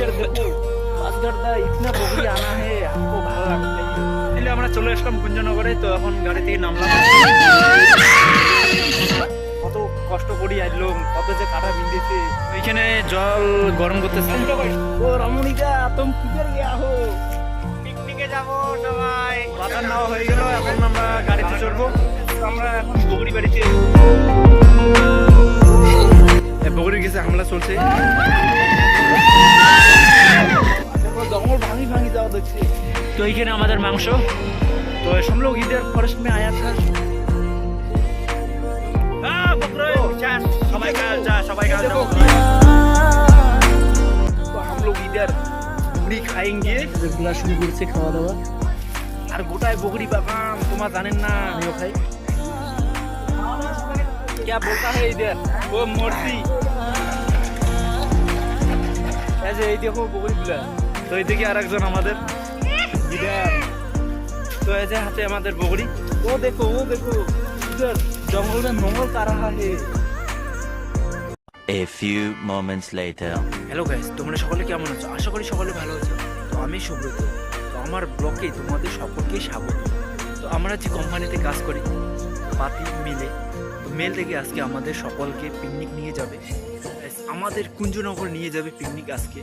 নিজের বাসঘাটটা ইতনা বগুড়ি আমরা চলে আসলাম কুঞ্জনগরে তো এখন গাড়ি থেকে নামলাম। কত কষ্ট করি আসলো কত যে কাটা বিন্দিতে ওইখানে জল গরম করতেছে। ও রমণীকা তুমি কিদের গিয়া হো পিকনিকে যাব সবাই। বাতার নাও হয়ে গেল এখন আমরা গাড়িতে চড়বো। আমরা এখন বগুড়ি বাড়িতে। বগুড়ির গেছে হামলা চলছে। तो এইখানে আমাদের মাংস तो हम लोग इधर फॉरेस्ट में आया था हाँ, बकरे, चास, सबाई का चा, सबाई का चा। तो हम लोग इधर बुगड़ी खाएंगे যেগুলা শুরু করছে খাওয়া দাওয়া আর গোটায় বকরি বাগান তোমার জানেন না আমিও খাই क्या बोलता है इधर वो मूर्ति ऐसे এই দেখো বকরি গুলা তো এইদিকে আর একজন আমাদের ইধার তো এই যে হাতে আমাদের বকরি ও দেখো ও দেখো इधर जंगल में मंगल का रहा है A few moments later. Hello guys তোমরা সকলে কেমন আছো আশা করি সকলে ভালো আছো তো আমি সুব্রত তো আমার ব্লগে তোমাদের সকলকে স্বাগত তো আমরা যে কোম্পানিতে কাজ করি পাতি মিলে তো মেল থেকে আজকে আমাদের সকলকে পিকনিক নিয়ে যাবে Guys, আমাদের কুঞ্জনগর নিয়ে যাবে পিকনিক আজকে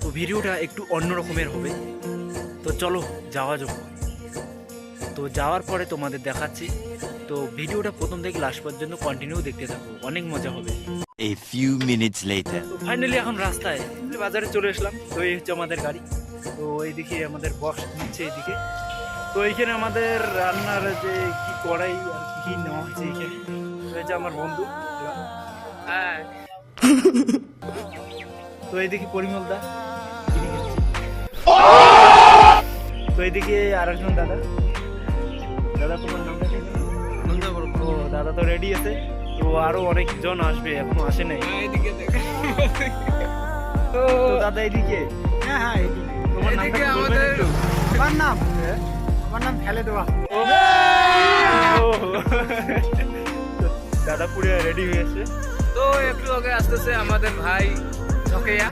তো ভিডিওটা একটু অন্য রকমের হবে তো চলো যাওয়া যাক। তো যাওয়ার পরে তোমাদের দেখাচ্ছি। তো ভিডিওটা প্রথম থেকে লাস্ট পর্যন্ত কন্টিনিউ দেখতে থাকো অনেক মজা হবে। A few minutes later. তো ফাইনালি এখন রাস্তায় বাজারে চলে আসলাম। তো এই হচ্ছে আমাদের গাড়ি। তো এইদিকে আমাদের বক্স নিচ্ছে এইদিকে। তো এইখানে আমাদের রান্নার যে কি কড়াই আর কি কি নেওয়া হয়েছে এইখানে যে আমার বন্ধু। হ্যাঁ। তো এইদিকে পরিমল দা এদিকে। তো এইদিকে আরেকজন দাদা। দাদা তোমার নামটা কি? ও দাদা তো রেডি আছে। তো আরও অনেকজন আসবে এখনও আসে নাই। তো দাদা এদিকে? হ্যাঁ হ্যাঁ এদিকে। তোমার নামটা এদিকে কি বলবেন আমাদের একটু? আমার নাম। আমার নাম ফেলে দেওয়া ও। দাদা পুরো রেডি হয়েছে তো একটু আগে আসতেছে আমাদের ভাই ঝকেয়া।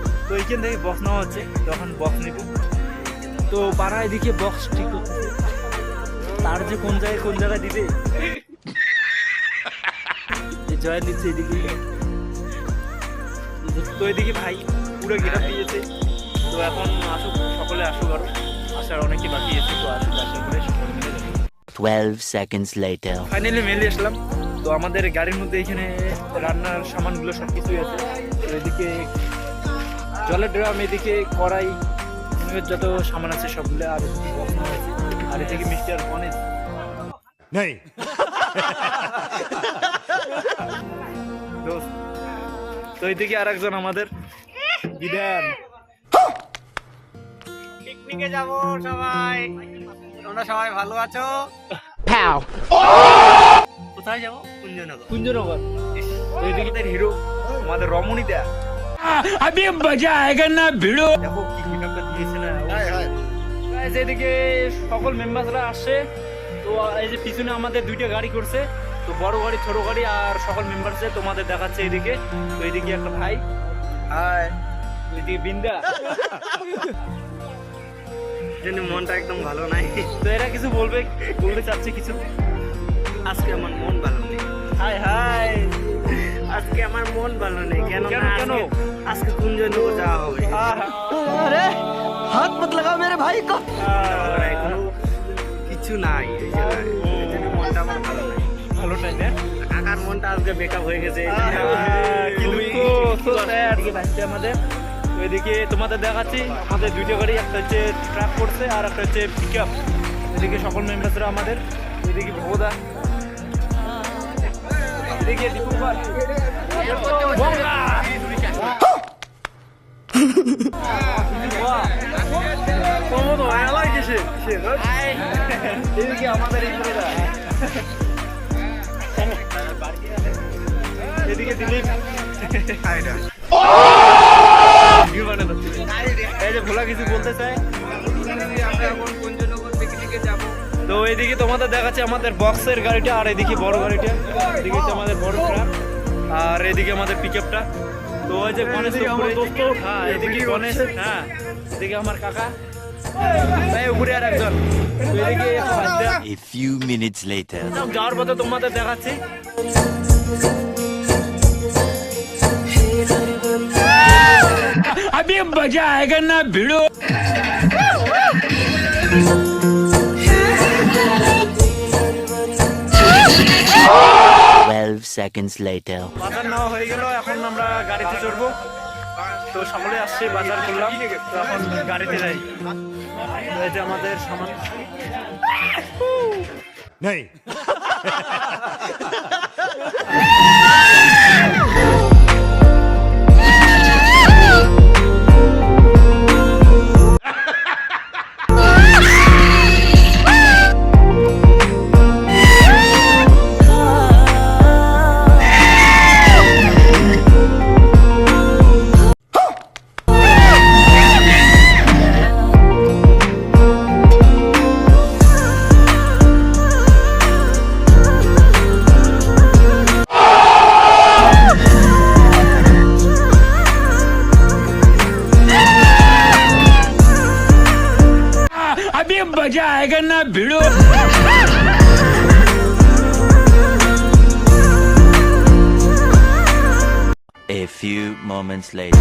তো এইখান থেকে বক্স নেওয়া হচ্ছে তখন বক্স নিব। তো পাড়া এদিকে বক্স ঠিক তার যে কোন জায়গায় কোন জায়গায় দিবে? জয় নিচ্ছে এদিকে। তো এদিকে ভাই পুরো গেটা দিয়েছে। তো এখন আসুক সকলে আসুক আরও। আসার অনেকে বাকি আছে তো আসুক আশা করে সকলে মিলে যাবে। 12 seconds ফাইনালি মেলে আসলাম। তো আমাদের গাড়ির মধ্যে এখানে রান্নার সামানগুলো সব কিছুই আছে। তো এদিকে জলের ড্রাম এদিকে কড়াই যত সামান আছে সবগুলো আর আর এদিকে মিষ্টি আর नहीं দোস্ত তো এদিকে আর একজন আমাদের। বিধান পিকনিকে যাব সবাই। তোমরা সবাই ভালো আছো? কোথায় যাব? কুঞ্জনগর। কুঞ্জনগর। এদিকে হিরো আমাদের রমণী দেয়া अभी मजा आएगा ना भिड़ो দেখো কি পিকআপটা দিয়েছে না Guys, এদিকে সকল মেম্বারসরা আসছে তো এই যে পিছনে আমাদের দুইটা গাড়ি করছে তো বড় গাড়ি ছোট গাড়ি আর সকল মেম্বারসে তোমাদের দেখাচ্ছে এদিকে তো এদিকে একটা ভাই হাই এদিকে বিন্দা জন্য মনটা একদম ভালো নাই তো এরা কিছু বলবে বলতে চাচ্ছে কিছু আজকে আমার মন ভালো নেই হাই হাই আজকে আমার মন ভালো নেই কেন কেন, আজকে- কুঞ্জনগর যাওয়া হবে। আরে হাত মত লাগাও মেরে ভাই কো নাই কিছু নাই এই জন্য মনটা আমার ভালো নাই। ভালো টাইম হ্যাঁ? কাকার মনটা আজকে বেকআপ হয়ে গেছে আমাদের তোমাদের দেখাচ্ছি আমাদের দুইটা গাড়ি একটা হচ্ছে ট্রাক করছে আর একটা হচ্ছে পিক আপ এদিকে সকল মেম্বারসরা আমাদের এদিকে ভোদা এদিকে? এদিকে আমাদের এদিকে দিলীপ ভোলা কিছু বলতে চাই তো এদিকে তোমাদের দেখাচ্ছে আমাদের বক্সের গাড়িটা আর এদিকে বড় গাড়িটা এদিকে হচ্ছে আমাদের বড় ট্রাক আর এদিকে আমাদের পিকআপটা তো ওই যে গণেশ এদিকে আমার উপরে- দোস্ত, হ্যাঁ এদিকে ভিডিও গণেশ করছে। হ্যাঁ এদিকে আমার কাকা তাই উপরে আর একজন তো এদিকে একটু বাচ্চা। A few minutes later. যাওয়ার পথে তোমাদের দেখাচ্ছি अभी मजा आएगा ना भिड़ो seconds later. বাজার নেওয়া হয়ে গেল এখন আমরা গাড়িতে চড়বো। তো সকলে আসছে বাজার করলাম তো এখন গাড়িতে যাই। এই যে আমাদের সামান अभी moments later.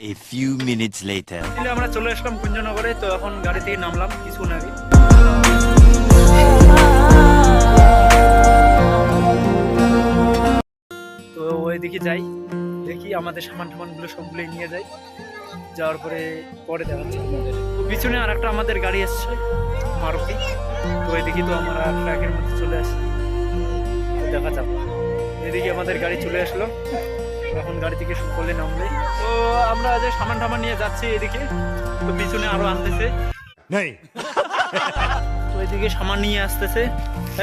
A few minutes later. আমরা চলে আসলাম কুঞ্জনগরে, তো এখন গাড়ি থেকে নামলাম কিছুক্ষণ আগে তো ওইদিকে যাই দেখি আমাদের সামান টামানগুলো সবগুলো নিয়ে যাই যাওয়ার পরে পরে দেখাচ্ছি আপনাদের। পিছনে আর একটা আমাদের গাড়ি আসছে মারুতি। তো ওইদিকে তো আমরা ট্র্যাকের মধ্যে চলে আসি দেখা যাক। এদিকে আমাদের গাড়ি চলে আসলো। এখন গাড়ি থেকে সকলে নামলে তো আমরা যে সামান টামান নিয়ে যাচ্ছি এদিকে তো পিছনে আরও আনতেছে। তো এদিকে সামান নিয়ে আসতেছে।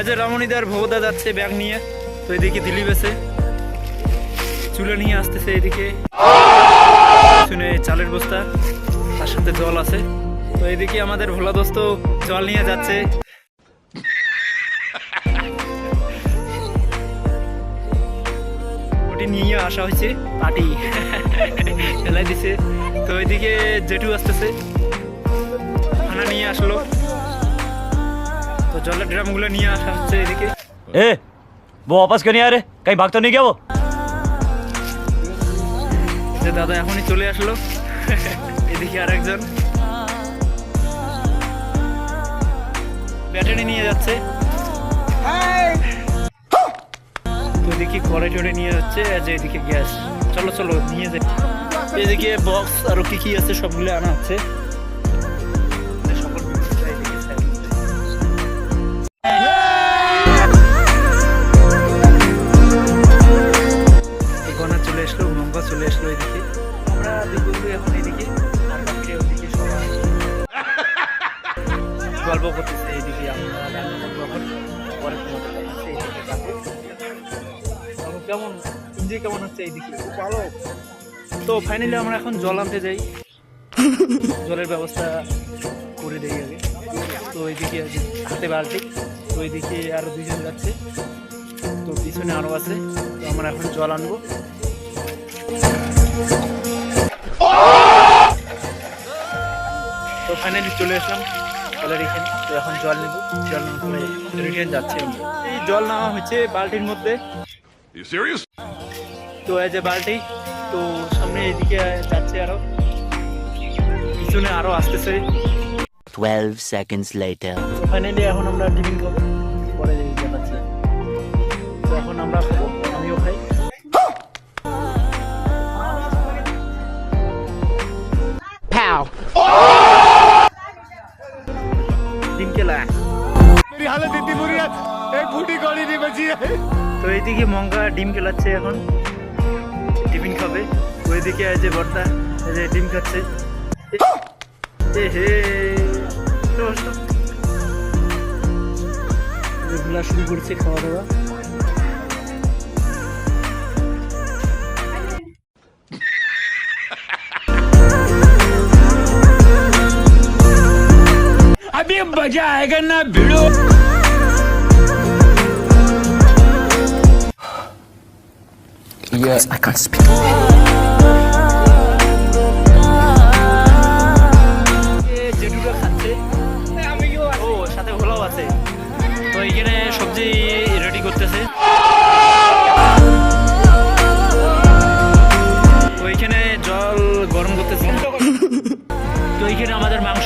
এই যে রমণীদার ভৌদা যাচ্ছে ব্যাগ নিয়ে। তো এদিকে দিলীপ আছে। চুলে নিয়ে আসতেছে এদিকে পিছনে চালের বস্তা তার সাথে জল আছে তো এদিকে আমাদের ভোলা দোস্ত জল নিয়ে যাচ্ছে ওটি নিয়ে আসা হয়েছে পাটি ফেলাই দিছে তো ওইদিকে জেঠু আসতেছে খানা নিয়ে আসলো তো জলের ড্রামগুলো নিয়ে আসা হচ্ছে এদিকে ए वो वापस क्यों नहीं आ रहे कहीं भाग तो नहीं गया वो যে দাদা এখনই চলে আসলো। এদিকে আর একজন ব্যাটারি নিয়ে যাচ্ছে। এদিকে টড়ে নিয়ে যাচ্ছে, আর এদিকে গ্যাস। চলো চলো, নিয়ে যাই। এদিকে বক্স আরও কি কি আছে সবগুলো আনা হচ্ছে তো ফাইনালি আমরা এখন জল আনতে যাই। জলের ব্যবস্থা করে দেই আগে। তো এইদিকে আছে হাতে বালতি তো এইদিকে আরও দুজন যাচ্ছে। তো পিছনে আরও আছে তো আমরা এখন জল আনব। তো ফাইনালি চলে আসলাম জলের এখানে। তো এখন জল নেব জল রিটার্ন যাচ্ছি আমরা। এই জল নেওয়া হচ্ছে বালতির মধ্যে। তো এই যে বালতি তো সামনে এদিকে যাচ্ছে আরো পিছনে আরো আসতেছে Twelve seconds later. ফাইনালি এখন আমরা টিফিন খাবো পরে দেখাচ্ছি তো এখন আমরা খাবো আমিও খাই ডিম কেলা मेरी हालत इतनी बुरी है एक बूटी कौड़ी नहीं बची है তো এইদিকে মঙ্গা ডিম খেলাচ্ছে এখন টিফিন খাবে এদিকে যে বর্দা যে ডিম খাচ্ছে ঘোলা শুরু করছে খাওয়া দাওয়া अभी मज़ा आएगा ना भिड़ो Yeah, I can't speak.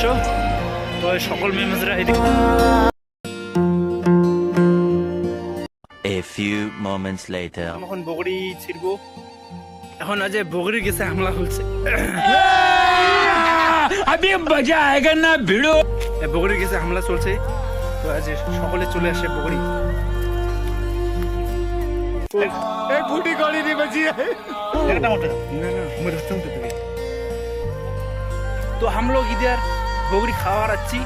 আমাদের মাংস তো সকল মেম্বাররা এদিকে A few moments later. এখন বগড়ি ছিড়বো এখন আজ বগড়ির গেছে হামলা হচ্ছে अभी मजा आएगा ना भिड़ो এ বগড়ির গেছে হামলা চলছে তো আজ সকলে চলে আসে বগড়ি एक बूढ़ी गोली नहीं बची है ना ना मैं रखता हूँ तुझे तो हम लोग इधर बगड़ी খাওয়ার रखी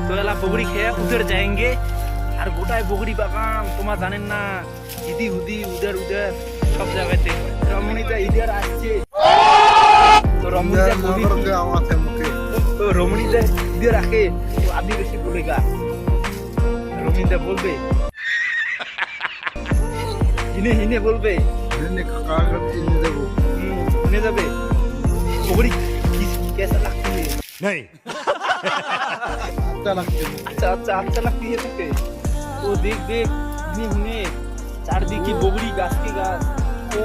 তো এলা বগড়ি খেয়ে উদের যায়গে আর গোটায় বগড়ি বাগান তোমার জানেন না ইদি হুদি উদের উদের সব জায়গাতে রমণীটা ইদের আসছে তো রমণীটা ইদের রাখে তো আদিবাসী বলে গা রমণীটা বলবে হিনে হিনে বলবে বগড়ি कैसा लगती है। नहीं। अच्छा लगती है। अच्छा अच्छा अच्छा लगती है तुझे? वो देख देख हमने की की ओ।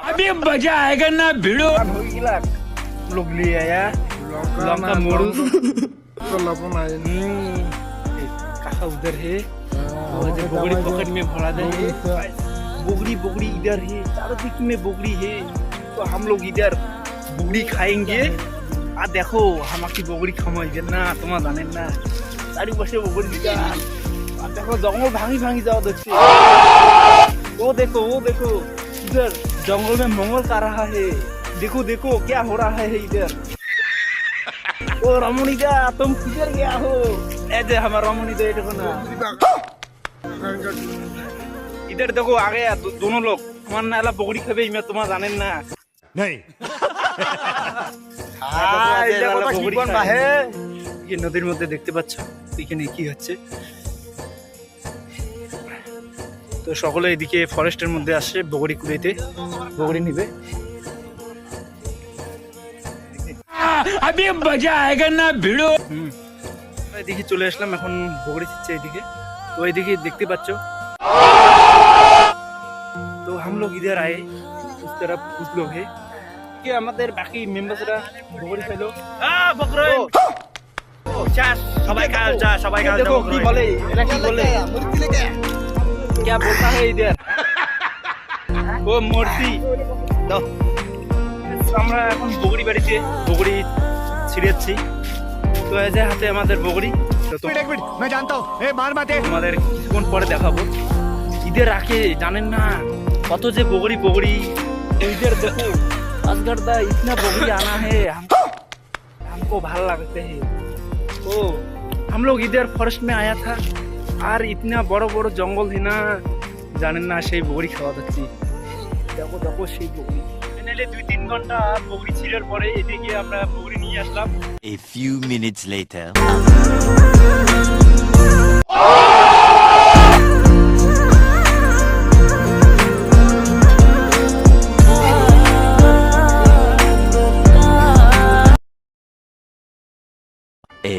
अभी मज़ा आएगा ना भिड़ो। लोग ले आया। तो लपन आए उधर है। बोगड़ी पकड़ में भरा दे। बोगड़ी बोगड़ी इधर है। चारों दिक में बोगड़ी है। तो हम लोग इधर बोगड़ी खाएंगे আর দেখো আমাকে বগড়ি খামাইবেন না তোমার জানেন না চারিপাশে বগড়ি দিকা আর দেখো জঙ্গল ভাঙি ভাঙি যাওয়া দেখছে वो देखो वो देखो इधर जंगल में मंगल कर रहा है देखो देखो क्या हो रहा है इधर ओ रमणीदा तुम किधर गया हो ए दे हमारा रमणीदा ये देखो ना इधर देखो आ गया दो, दोनों लोग हमारा नाला पकड़ी खबे मैं तुम्हारा जाने ना नहीं ये নদীর মধ্যে দেখতে পাচ্ছ এখানে কি হচ্ছে তো সকলে এদিকে ফরেস্টের মধ্যে আসে বগড়ি কুড়াইতে বগড়ি নিবে अभी मजा आएगा ना भिड़ो হুম এদিকে চলে আসলাম এখন বগড়ি ছিচ্ছে এদিকে তো এদিকে দেখতে পাচ্ছ তো हम लोग इधर आए उस तरफ कुछ लोग है কি আমাদের বাকি মেম্বারসরা বগড়ি খাইলো আ বকরে সবাই খা যা সবাই খা দেখো কি বলে এরা কি বলে क्या बोलता है इधर ও মূর্তি দাও আমরা এখন বগড়ি বাড়িতে বগড়ি ছিড়েছি তো এই যে হাতে আমাদের বগড়ি তো তো- एक मिनट मैं जानता हूँ ए मार माते তোমাদের কিছুক্ষণ পরে দেখাবো ঈদের আগে জানেন না কত যে বগড়ি বগড়ি तो इधर देखो असगरदा इतना बगड़ी आना है हम हमको ভাল लगते हैं तो हम लोग इधर फॉरेस्ट में आया था আর ইতনা বড় বড় জঙ্গল হিনা জানেন না সেই বগড়ি খাওয়া যাচ্ছি দেখো দেখো সেই বগড়ি ফাইনালি দুই তিন ঘন্টা বগড়ি ছিঁড়ার পরে এদিকে আমরা বগড়ি নিয়ে আসলাম A few minutes later.